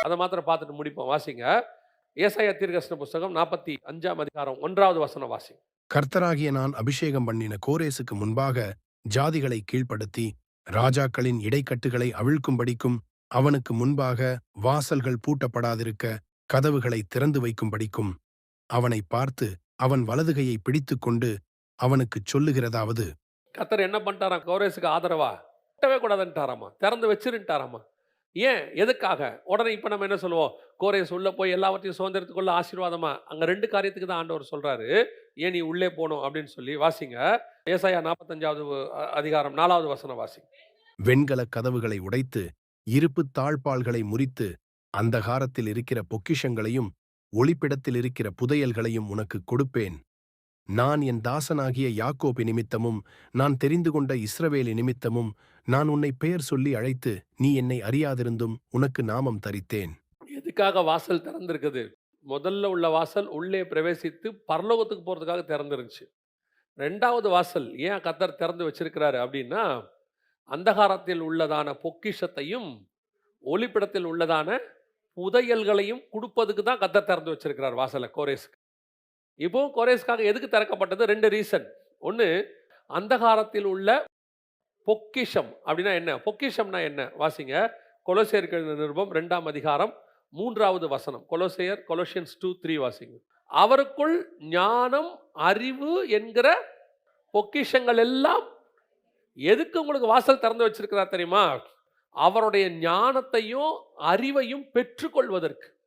அதை மாத்திரம் பார்த்துட்டு முடிப்போம். வாசிங்க. ஏசாயா தீர்க்கதரிசன புஸ்தகம் நாற்பத்தி அஞ்சாம் அதிகாரம் ஒன்றாவது வசனம் வாசி கர்த்தராகிய நான் அபிஷேகம் பண்ணின கோரேசுக்கு முன்பாக ஜாதிகளை கீழ்ப்படுத்தி ராஜாக்களின் இடைக்கட்டுகளை அவிழ்க்கும்படிக்கும் அவனுக்கு முன்பாக வாசல்கள் பூட்டப்படாதிருக்க கதவுகளை திறந்து வைக்கும்படிக்கும் அவனை பார்த்து அவன் வலதுகையை பிடித்துக்கொண்டு அவனுக்குச் சொல்லுகிறதாவது. கத்தர் என்ன பண்ணிட்டாராம்? கோரேஸுக்கு ஆதரவா? கட்டவே கூடாதுன்ட்டாராமா? திறந்து வச்சிருன்ட்டாராமா? ஏன்? எதுக்காக? உடனே இப்போ நம்ம என்ன சொல்லுவோம்? கோரேஸ் சொல்ல போய் எல்லாவற்றையும் சுதந்திரத்துக்குள்ள ஆசீர்வாதமா? அங்கே ரெண்டு காரியத்துக்கு தான் ஆண்டவர் சொல்கிறாரு ஏன் நீ உள்ளே போகணும் அப்படின்னு சொல்லி வாசிங்க. ஏசாயா நாற்பத்தஞ்சாவது அதிகாரம் நாலாவது வசனம் வாசிங்க. வெண்கல கதவுகளை உடைத்து இருப்புத் தாழ்பால்களை முறித்து அந்தகாரத்தில் இருக்கிற பொக்கிஷங்களையும் ஒளிப்பிடத்தில் இருக்கிற புதையல்களையும் உனக்கு கொடுப்பேன். நான் என் தாசனாகிய யாக்கோபி நிமித்தமும் நான் தெரிந்து கொண்ட இஸ்ரவேலி நிமித்தமும் நான் உன்னை பெயர் சொல்லி அழைத்து நீ என்னை அறியாதிருந்தும் உனக்கு நாமம் தரித்தேன். எதுக்காக வாசல் திறந்திருக்குது? முதல்ல உள்ள வாசல் உள்ளே பிரவேசித்து பரலோகத்துக்கு போகிறதுக்காக திறந்துருந்துச்சு. ரெண்டாவது வாசல் ஏன் கத்தர் திறந்து வச்சிருக்கிறாரு அப்படின்னா அந்தகாரத்தில் உள்ளதான பொக்கிஷத்தையும் ஒளிப்பிடத்தில் உள்ளதான புதையல்களையும் கொடுப்பதுக்கு தான் கத்தர் திறந்து வச்சிருக்கிறார் வாசலை கோரேஸ்க்கு இப்போ கொரேஸ்காக எதுக்கு திறக்கப்பட்டது? ரெண்டு ரீசன் ஒன்று அந்தகாரத்தில் உள்ள பொக்கிஷம் அப்படின்னா என்ன? பொக்கிஷம்னா என்ன? வாசிங்க. கொலோசியர்கள் நிருபம் ரெண்டாம் அதிகாரம் மூன்றாவது வசனம். கொலோசேயர் கொலோசியன்ஸ் டூ த்ரீ வாசிங்க. அவருக்குள் ஞானம் அறிவு என்கிற பொக்கிஷங்கள் எல்லாம் எதுக்கு உங்களுக்கு வாசல் திறந்து வச்சிருக்கிறார் தெரியுமா? அவருடைய ஞானத்தையும் அறிவையும் பெற்றுக்கொள்வதற்கு.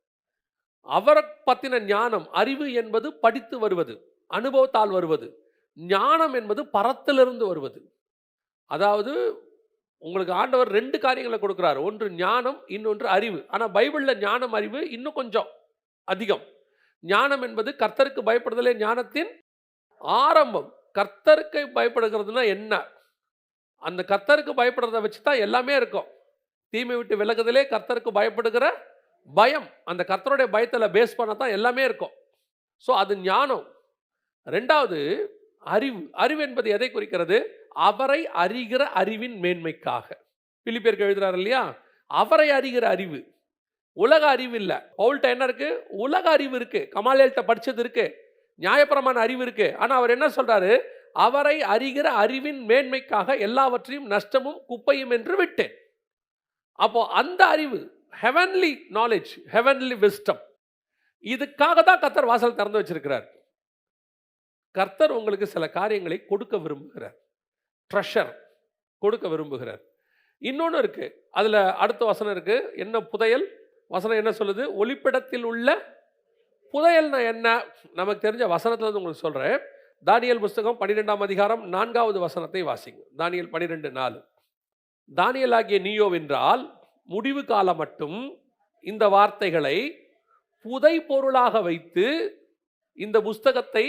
அவரை பற்றின ஞானம் அறிவு என்பது படித்து வருவது அனுபவத்தால் வருவது. ஞானம் என்பது பரத்திலிருந்து வருவது. அதாவது உங்களுக்கு ஆண்டவர் ரெண்டு காரியங்களை கொடுக்குறாரு. ஒன்று ஞானம் இன்னொன்று அறிவு. ஆனால் பைபிளில் ஞானம் அறிவு இன்னும் கொஞ்சம் அதிகம். ஞானம் என்பது கர்த்தருக்கு பயப்படுதலே ஞானத்தின் ஆரம்பம். கர்த்தருக்கு பயப்படுகிறதுனா என்ன? அந்த கர்த்தருக்கு பயப்படுறத வச்சு தான் எல்லாமே இருக்கும். தீமை விட்டு விலகுதலே கர்த்தருக்கு பயப்படுகிற பயம். அந்த கர்த்தருடைய பயத்தில் பேஸ் பண்ண தான் எல்லாமே இருக்கும். ஸோ அது ஞானம். ரெண்டாவது அறிவு. அறிவு என்பது எதை குறிக்கிறது? அவரை அறிகிற அறிவின் மேன்மைக்காக. பிலிப்பேருக்கு எழுதுறாரு இல்லையா? அவரை அறிகிற அறிவு. உலக அறிவு இல்லை. அவள்கிட்ட என்ன இருக்குது உலக அறிவு இருக்குது கமாலேல்கிட்ட படித்தது இருக்குது நியாயப்பிரமாண அறிவு இருக்குது ஆனால் அவர் என்ன சொல்கிறாரு அவரை அறிகிற அறிவின் மேன்மைக்காக எல்லாவற்றையும் நஷ்டமும் குப்பையும் என்று விட்டேன். அப்போ அந்த அறிவு ஹெவன்லி நாலேஜ் ஹெவன்லி விஸ்டம் இதுக்காக தான் கத்தர் வாசல் திறந்து வச்சிருக்கிறார். கர்த்தர் உங்களுக்கு சில காரியங்களை கொடுக்க விரும்புகிறார். ட்ரெஷர் கொடுக்க விரும்புகிறார். இன்னொன்று இருக்கு. அதில் அடுத்த வசனம் இருக்கு. என்ன புதையல்? வசனம் என்ன சொல்லுது? ஒளிப்பிடத்தில் உள்ள புதையல்னா என்ன? நமக்கு தெரிஞ்ச வசனத்தில் உங்களுக்கு சொல்கிறேன் தானியல் புஸ்தகம் பன்னிரெண்டாம் அதிகாரம் நான்காவது வசனத்தை வாசிங்க. தானியல் பன்னிரெண்டு நாலு. தானியல் ஆகிய நீயோ என்றால் முடிவு காலம் மட்டும் இந்த வார்த்தைகளை புதை பொருளாக வைத்து இந்த புஸ்தகத்தை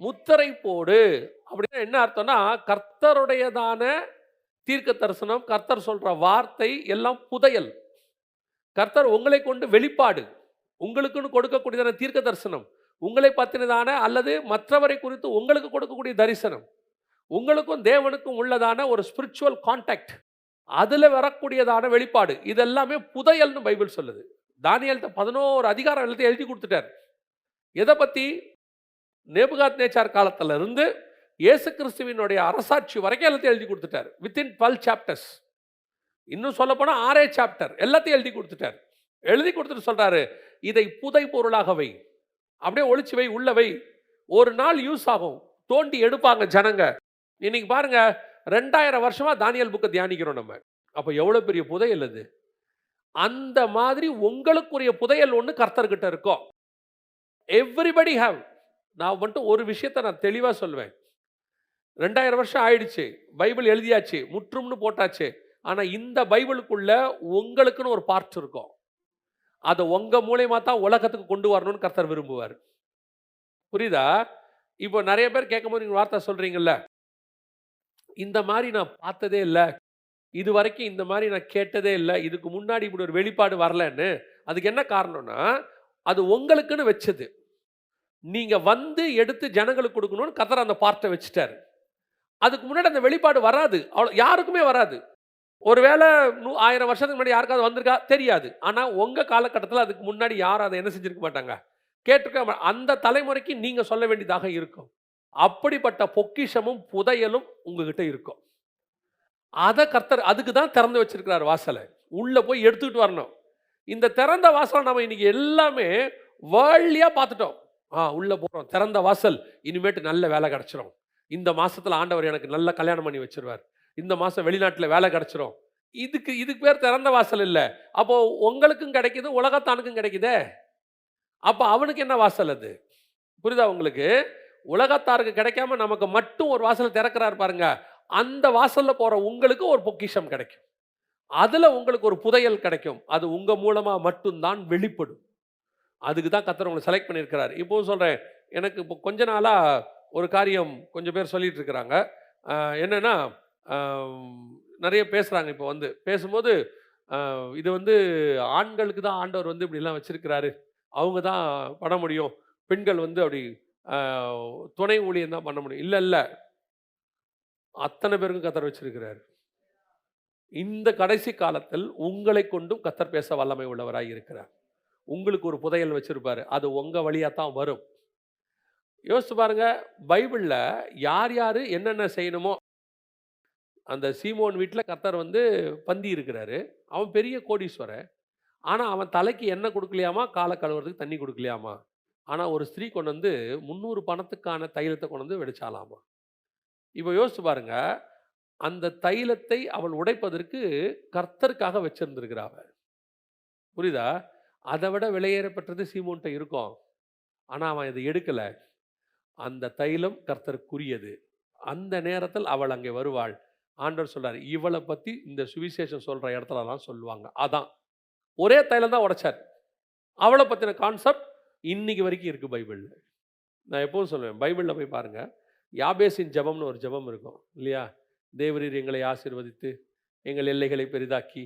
முத்திரை போடு அப்படின்னா என்ன அர்த்தம்னா கர்த்தருடையதான தீர்க்க தரிசனம் கர்த்தர் சொல்ற வார்த்தை எல்லாம் புதையல். கர்த்தர் உங்களை கொண்டு வெளிப்பாடு. உங்களுக்குன்னு கொடுக்கக்கூடியதான தீர்க்க தரிசனம் உங்களை பற்றினதான அல்லது மற்றவரை குறித்து உங்களுக்கு கொடுக்கக்கூடிய தரிசனம் உங்களுக்கும் தேவனுக்கும் உள்ளதான ஒரு ஸ்பிரிச்சுவல் கான்டாக்ட் அதில் வரக்கூடியதான வெளிப்பாடு. இதெல்லாமே புதையல்னு பைபிள் சொல்லுது. தானியல்கிட்ட பதினோரு அதிகாரம் எல்லாத்தையும் எழுதி கொடுத்துட்டார். எதை பற்றி நேபுகாத் நேச்சார் காலத்தில் இருந்து இயேசு கிறிஸ்துவினுடைய அரசாட்சி வரைக்கும் எல்லாத்தையும் எழுதி கொடுத்துட்டார். வித்தின் டுவெல் சாப்டர்ஸ் இன்னும் சொல்லப்போனால் ஆறே சாப்டர் எல்லாத்தையும் எழுதி கொடுத்துட்டார். எழுதி கொடுத்துட்டு சொல்கிறாரு இதை புதை பொருளாக வை. அப்படியே ஒழிச்சு வை உள்ளவை ஒரு நாள் யூஸ் ஆகும். தோண்டி எடுப்பாங்க ஜனங்க. இன்னைக்கு பாருங்கள் ரெண்டாயிரம் வருஷமாக தானியல் புக்கை தியானிக்கிறோம் நம்ம. அப்போ எவ்வளோ பெரிய புதையல் அது? அந்த மாதிரி உங்களுக்குரிய புதையல் ஒன்று கர்த்தர்கிட்ட இருக்கும். எவ்ரிபடி ஹாவ் நான் மட்டும் ஒரு விஷயத்தை நான் தெளிவாக சொல்வேன். ரெண்டாயிரம் வருஷம் ஆயிடுச்சு. பைபிள் எழுதியாச்சு. முற்றும்னு போட்டாச்சு. ஆனால் இந்த பைபிளுக்குள்ள உங்களுக்குன்னு ஒரு பார்ட் இருக்கும். அதை உங்கள் மூலயமா தான் உலகத்துக்கு கொண்டு வரணும்னு கர்த்தர் விரும்புவார். புரியுதா? இப்போ நிறைய பேர் கேட்கும்போது நீங்கள் வார்த்தை சொல்றீங்கல்ல. இந்த மாதிரி நான் பார்த்ததே இல்லை. இது வரைக்கும் இந்த மாதிரி நான் கேட்டதே இல்லை. இதுக்கு முன்னாடி இப்படி ஒரு வெளிப்பாடு வரலன்னு அதுக்கு என்ன காரணம்னா அது உங்களுக்குன்னு வச்சது. நீங்கள் வந்து எடுத்து ஜனங்களுக்கு கொடுக்கணும்னு கத்தர் அந்த பார்ட்டை வச்சுட்டாரு. அதுக்கு முன்னாடி அந்த வெளிப்பாடு வராது. அவ்வளோ யாருக்குமே வராது. ஒருவேளை நூ ஆயிரம் வருஷத்துக்கு முன்னாடி யாருக்காவது வந்திருக்கா? தெரியாது. ஆனால் உங்கள் காலகட்டத்தில் அதுக்கு முன்னாடி யாரும் அதை என்ன செஞ்சுருக்க மாட்டாங்க? கேட்டிருக்க அந்த தலைமுறைக்கு நீங்கள் சொல்ல வேண்டியதாக இருக்கும். அப்படிப்பட்ட பொக்கிஷமும் புதையலும் உங்ககிட்ட இருக்கும். அதை கர்த்தர் அதுக்கு தான் திறந்து வச்சிருக்கிறார் வாசலை. உள்ளே போய் எடுத்துக்கிட்டு வரணும். இந்த திறந்த வாசலை நம்ம இன்னைக்கு எல்லாமே வேர்ல்டியாக பார்த்துட்டோம். ஆ உள்ளே போகிறோம் திறந்த வாசல் இனிமேட்டு நல்ல வேலை கிடச்சிரும். இந்த மாதத்தில் ஆண்டவர் எனக்கு நல்ல கல்யாணம் பண்ணி வச்சிருவார். இந்த மாதம் வெளிநாட்டில் வேலை கிடச்சிரும். இதுக்கு இதுக்கு பேர் திறந்த வாசல் இல்லை. அப்போது உங்களுக்கும் கிடைக்கிது உலகத்தானுக்கும் கிடைக்குதே? அப்போ அவனுக்கு என்ன வாசல் அது? புரியுதா உங்களுக்கு? உலகத்தாருக்கு கிடைக்காம நமக்கு மட்டும் ஒரு வாசல் திறக்கிறார் பாருங்க. அந்த வாசலில் போகிற உங்களுக்கு ஒரு பொக்கிஷம் கிடைக்கும். அதில் உங்களுக்கு ஒரு புதையல் கிடைக்கும். அது உங்கள் மூலமாக மட்டும்தான் வெளிப்படும். அதுக்கு தான் கத்தர் உங்களை செலக்ட் பண்ணியிருக்கிறார். இப்போவும் சொல்கிறேன் எனக்கு இப்போ கொஞ்ச நாளாக ஒரு காரியம் கொஞ்சம் பேர் சொல்லிட்டு இருக்கிறாங்க. என்னென்னா நிறைய பேசுகிறாங்க இப்போ வந்து. பேசும்போது இது வந்து ஆண்களுக்கு தான் ஆண்டவர் வந்து இப்படிலாம் வச்சுருக்கிறாரு. அவங்க தான் பண்ண முடியும். பெண்கள் வந்து அப்படி துணை ஊழியம் தான் பண்ண முடியும். இல்லை இல்லை அத்தனை பேருக்கும் கத்தர் வச்சிருக்கிறார். இந்த கடைசி காலத்தில் உங்களை கொண்டும் கத்தர் பேச வல்லமை உள்ளவராக இருக்கிறார். உங்களுக்கு ஒரு புதையல் வச்சுருப்பார். அது உங்கள் வழியாக தான் வரும். யோசிச்சு பாருங்கள் பைபிளில் யார் யார் என்னென்ன செய்யணுமோ அந்த சீமோன் வீட்டில் கத்தர் வந்து பந்தி இருக்கிறாரு. அவன் பெரிய கோடீஸ்வரன் ஆனால் அவன் தலைக்கு எண்ணெய் கொடுக்கலையாமா? காலை கழுவுறதுக்கு தண்ணி கொடுக்கலையாமா? ஆனால் ஒரு ஸ்திரீ கொண்டு வந்து முந்நூறு பணத்துக்கான தைலத்தை கொண்டு வந்து வெடிச்சாலாமா இப்போ யோசிச்சு பாருங்க. அந்த தைலத்தை அவள் உடைப்பதற்கு கர்த்தருக்காக வச்சிருந்திருக்கிறாவ புரியுதா? அதை விட விலையேறப்பட்டது சீமோன்ட்ட இருக்கும். ஆனால் அவன் இதை எடுக்கலை. அந்த தைலம் கர்த்தருக்குரியது. அந்த நேரத்தில் அவள் அங்கே வருவாள். ஆண்டவர் சொல்றாரு இவளை பற்றி இந்த சுவிசேஷம் சொல்கிற இடத்துலலாம் சொல்லுவாங்க. அதான். ஒரே தைலம் தான் உடைச்சார். அவளை பற்றின கான்செப்ட் இன்னைக்கு வரைக்கும் இருக்குது பைபிளில் நான் எப்போவும் சொல்லுவேன் பைபிளில் போய் பாருங்கள் யாபேசின் ஜெபம்னு ஒரு ஜெபம் இருக்கும் இல்லையா? தேவரீர் எங்களை ஆசீர்வதித்து எங்கள் எல்லைகளை பெரிதாக்கி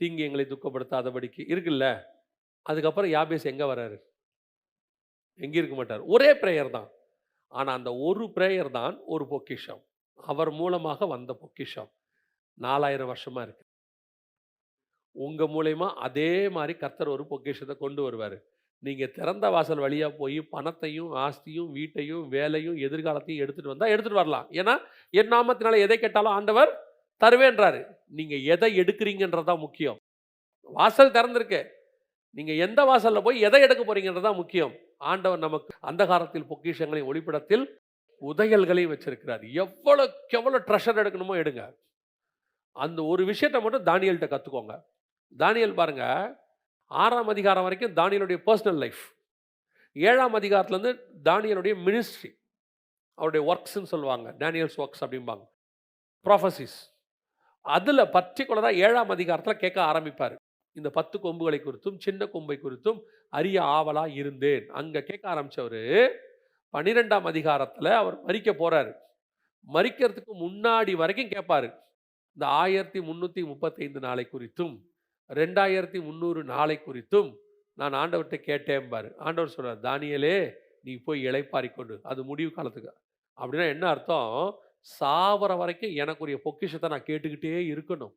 தீங்கு எங்களை துக்கப்படுத்தாதபடிக்கு இருக்குல்ல? அதுக்கப்புறம் யாபேஸ் எங்கே வராரு? எங்கே இருக்க மாட்டார்? ஒரே ப்ரேயர் தான். ஆனால் அந்த ஒரு ப்ரேயர் தான் ஒரு பொக்கிஷம். அவர் மூலமாக வந்த பொக்கிஷம். நாலாயிரம் வருஷமாக இருக்கு. உங்கள் மூலயமா அதே மாதிரி கர்த்தர் ஒரு பொக்கிஷத்தை கொண்டு வருவார். நீங்கள் திறந்த வாசல் வழியாக போய் பணத்தையும் ஆஸ்தியும் வீட்டையும் வேலையும் எதிர்காலத்தையும் எடுத்துகிட்டு வந்தால் எடுத்துகிட்டு வரலாம். ஏன்னா என் நாமத்தினால எதை கேட்டாலும் ஆண்டவர் தருவேன்றாரு. நீங்கள் எதை எடுக்கிறீங்கன்றதான் முக்கியம். வாசல் திறந்திருக்கு. நீங்கள் எந்த வாசலில் போய் எதை எடுக்க போறீங்கன்றதான் முக்கியம். ஆண்டவர் நமக்கு அந்தகாரத்தில் பொக்கிஷங்களையும் ஒளிப்படத்தில் உதையல்களையும் வச்சிருக்கிறார். எவ்வளோக்கு எவ்வளோ ட்ரெஷர் எடுக்கணுமோ எடுங்க. அந்த ஒரு விஷயத்தை மட்டும் தானியல்கிட்ட கற்றுக்கோங்க தானியல் பாருங்கள் ஆறாம் அதிகாரம் வரைக்கும் தானியலுடைய பர்சனல் லைஃப் ஏழாம் அதிகாரத்துலேருந்து தானியலுடைய மினிஸ்ட்ரி அவருடைய ஒர்க்ஸ்ன்னு சொல்லுவாங்க. டேனியல்ஸ் ஒர்க்ஸ் அப்படிம்பாங்க. ப்ராஃபசிஸ் அதில் பர்டிகுலராக ஏழாம் அதிகாரத்தில் கேட்க ஆரம்பிப்பார். இந்த பத்து கொம்புகளை குறித்தும் சின்ன கொம்பை குறித்தும் அரிய ஆவலாக இருந்தேன். அங்கே கேட்க ஆரம்பித்தவர் பன்னிரெண்டாம் அதிகாரத்தில் அவர் மறிக்க போகிறார் மறிக்கிறதுக்கு முன்னாடி வரைக்கும் கேட்பாரு. இந்த ஆயிரத்தி முந்நூற்றி முப்பத்தைந்து நாளை குறித்தும் ரெண்டாயிரத்தி முந்நூறு நாளை குறித்தும் நான் ஆண்டவர்கிட்ட கேட்டேன் பாரு. ஆண்டவர் சொல்கிறார் தானியலே நீ போய் இழைப்பாரி கொண்டு அது முடிவு காலத்துக்கு. அப்படின்னா என்ன அர்த்தம்? சாவர வரைக்கும் எனக்குரிய பொக்கிஷத்தை நான் கேட்டுக்கிட்டே இருக்கணும்.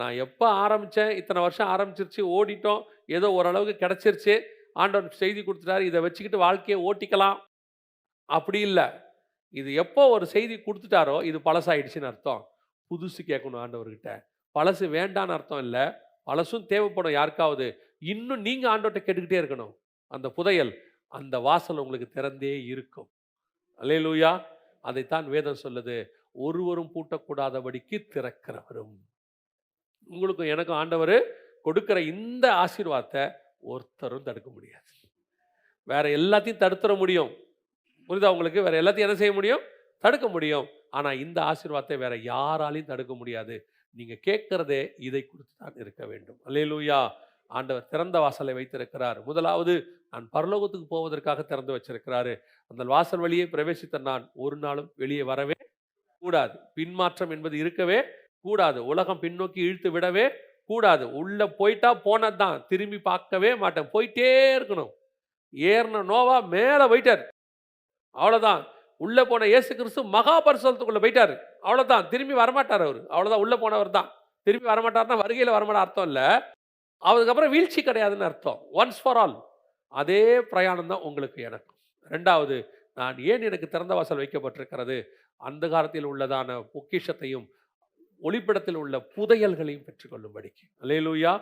நான் எப்போ ஆரம்பித்தேன் இத்தனை வருஷம் ஆரம்பிச்சிருச்சு ஓடிட்டோம். ஏதோ ஓரளவுக்கு கிடச்சிருச்சு. ஆண்டவர் செய்தி கொடுத்துட்டாரு இதை வச்சுக்கிட்டு வாழ்க்கையை ஓட்டிக்கலாம். அப்படி இல்லை. இது எப்போ ஒரு செய்தி கொடுத்துட்டாரோ இது பழசாயிடுச்சுன்னு அர்த்தம். புதுசு கேட்கணும் ஆண்டவர்கிட்ட. பழசு வேண்டான்னு அர்த்தம் இல்லை. பழசும் தேவைப்படும் யாருக்காவது. இன்னும் நீங்கள் ஆண்டோட்ட கேட்டுக்கிட்டே இருக்கணும். அந்த புதையல் அந்த வாசல் உங்களுக்கு திறந்தே இருக்கும். அல்லேலூயா. அதைத்தான் வேதம் சொல்லுது. ஒருவரும் பூட்டக்கூடாதபடிக்கு திறக்கிறவரும். உங்களுக்கும் எனக்கும் ஆண்டவர் கொடுக்கிற இந்த ஆசீர்வாதத்தை ஒருத்தரும் தடுக்க முடியாது. வேற எல்லாத்தையும் தடுத்துற முடியும். புரியுதா உங்களுக்கு? வேற எல்லாத்தையும் என்ன செய்ய முடியும்? தடுக்க முடியும். ஆனால் இந்த ஆசீர்வாதத்தை வேற யாராலையும் தடுக்க முடியாது. நீங்கள் கேட்கறதே இதை குறித்து தான் இருக்க வேண்டும். அல்லேலூயா! ஆண்டவர் திறந்த வாசலை வைத்திருக்கிறார். முதலாவது நான் பரலோகத்துக்கு போவதற்காக திறந்து வச்சிருக்கிறாரு. அந்த வாசல் வழியே பிரவேசித்த நான் ஒரு நாளும் வெளியே வரவே கூடாது. பின்மாற்றம் என்பது இருக்கவே கூடாது. உலகம் பின்னோக்கி இழுத்து விடவே கூடாது. உள்ளே போயிட்டா போனது தான். திரும்பி பார்க்கவே மாட்டேன். போயிட்டே இருக்கணும். ஏறின நோவா மேலே போயிட்டார். அவ்வளோதான் உள்ளே போன இயேசு கிறிஸ்து மகா போயிட்டார். அவ்வளோதான் திரும்பி வரமாட்டார் அவர். அவ்வளோதான் உள்ளே போனவர் தான் திரும்பி வரமாட்டார்னா வருகையில் வரமாட்ட அர்த்தம் இல்லை. அதுக்கப்புறம் வீழ்ச்சி கிடையாதுன்னு அர்த்தம். ஒன்ஸ் ஃபார் ஆல் அதே பிரயாணம் தான் உங்களுக்கு எனக்கு ரெண்டாவது நான் ஏன் எனக்கு திறந்த வாசல் வைக்கப்பட்டிருக்கிறது? அந்த காலத்தில் உள்ளதான பொக்கிஷத்தையும் ஒளிப்படத்தில் உள்ள புதையல்களையும் பெற்றுக்கொள்ளும்படிக்கு. அலையலூயா